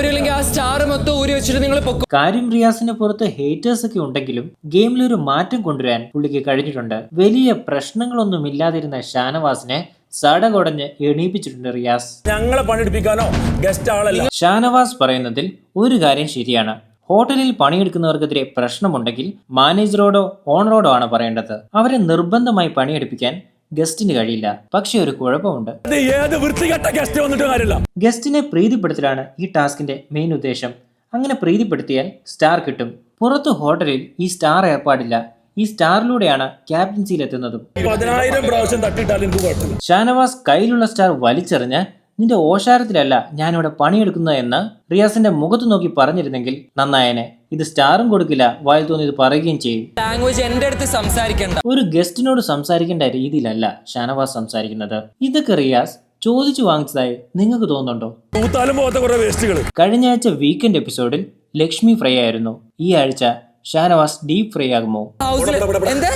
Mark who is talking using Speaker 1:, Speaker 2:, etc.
Speaker 1: താല്പര്യമില്ലെങ്കിൽ ആ സ്റ്റാർ മൊത്തം ഊരി വെച്ചിട്ട് നിങ്ങൾ പൊക്കോ.
Speaker 2: കാര്യം റിയാസിന് പുറത്ത് ഹേറ്റേഴ്സ് ഒക്കെ ഉണ്ടെങ്കിലും ഗെയിമിൽ ഒരു മാറ്റം കൊണ്ടുവരാൻ പുള്ളിക്ക് കഴിഞ്ഞിട്ടുണ്ട്. വലിയ പ്രശ്നങ്ങളൊന്നും ഇല്ലാതിരുന്ന ഷാനവാസിനെ സടകൊടഞ്ഞ് എണീപ്പിച്ചിട്ടുണ്ട് റിയാസ്.
Speaker 3: ഞങ്ങളെ പണിയെടുപ്പിക്കാനോ ഗസ്റ്റ് ആളല്ല.
Speaker 2: ഷാനവാസ് പറയുന്നതിൽ ഒരു കാര്യം ശരിയാണ്. ഹോട്ടലിൽ പണിയെടുക്കുന്നവർക്കെതിരെ പ്രശ്നമുണ്ടെങ്കിൽ മാനേജറോടോ ഓണറോടോ ആണ് പറയേണ്ടത്. അവരെ നിർബന്ധമായി പണിയെടുപ്പിക്കാൻ ഗസ്റ്റിന് കഴിയില്ല. പക്ഷെ ഒരു കുഴപ്പമുണ്ട്. ഗസ്റ്റിനെ പ്രീതിപ്പെടുത്തലാണ് ഈ ടാസ്കിന്റെ മെയിൻ ഉദ്ദേശം. അങ്ങനെ പ്രീതിപ്പെടുത്തിയാൽ സ്റ്റാർ കിട്ടും. പുറത്ത് ഹോട്ടലിൽ ഈ സ്റ്റാർ ഏർപ്പാടില്ല. ഈ സ്റ്റാറിലൂടെയാണ്
Speaker 3: എനിക്ക്
Speaker 2: ഷാനവാസ് കയ്യിലുള്ള സ്റ്റാർ വലിച്ചെറിഞ്ഞ് നിന്റെ ഓശാരത്തിലല്ല ഞാനിവിടെ പണിയെടുക്കുന്നത് എന്ന് റിയാസിന്റെ മുഖത്ത് നോക്കി പറഞ്ഞിരുന്നെങ്കിൽ നന്നായനെ ഇത് സ്റ്റാറും കൊടുക്കില്ല വായിൽ തോന്നി ഇത് പറയുകയും ചെയ്യും.
Speaker 1: ലാംഗ്വേജ് എന്റെ അടുത്ത് സംസാരിക്കണ്ട.
Speaker 2: ഒരു ഗസ്റ്റിനോട് സംസാരിക്കേണ്ട രീതിയിലല്ല ഷാനവാസ് സംസാരിക്കുന്നത്. ഇതൊക്കെ റിയാസ് ചോദിച്ചു വാങ്ങിച്ചതായി നിങ്ങൾക്ക് തോന്നുന്നുണ്ടോ? കഴിഞ്ഞ ആഴ്ച വീക്കെൻഡ് എപ്പിസോഡിൽ ലക്ഷ്മി ഫ്രൈ ആയിരുന്നു. ഈ ആഴ്ച ഷാനവാസ് ഡീപ് ഫ്രൈ ആകുമോ?
Speaker 1: എന്താ?